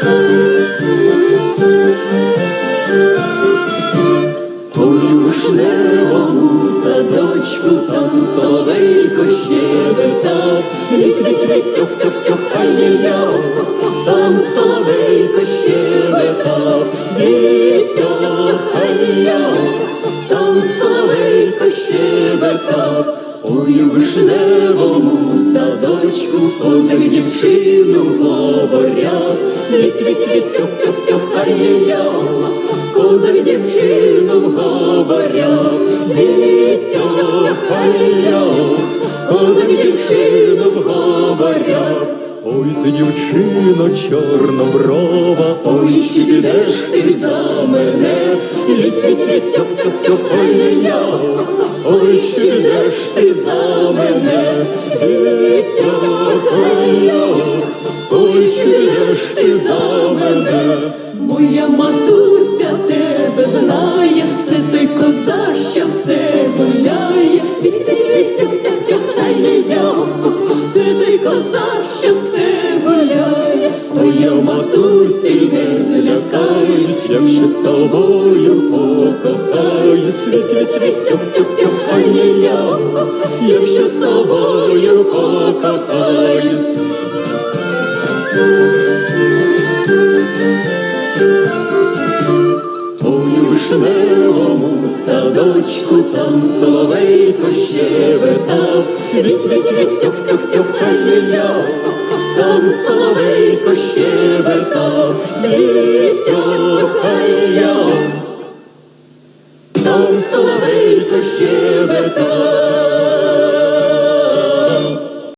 Ой, у вишневому садочку там соловейко щебетав, лік-лік-лік, тьох-тьох-тьох, ай-яй-я, там соловейко щебетав, лік-тьох, ай-я, там соловейко щебетав, ой, у вишневому садочку позив дівчину говорять, позив дівчину говорять, лік-тьох, ай-я, позив дівчину говорять, Ой, ти дівчино чорноброва, Ой, чи підеш ти за мене, тьох-тьох-тьох, ай-я, ой, чи підеш ти за мене, чи підеш ти за мене. Моя матуся тебе знає, це той коза, що все гуляє, тьох-тьох, ай-я, це той коза, що все гуляє, Моя матусі не злякають, якщо з тобою покохаюсь, Тьох-тьох-тьох, ай-я, якщо з тобою покохаюсь. Вишневому садочку там соловейко щебетав, Віть-віть-віть, тьох-тьох-тьох, ай-я, там соловейко щебетав,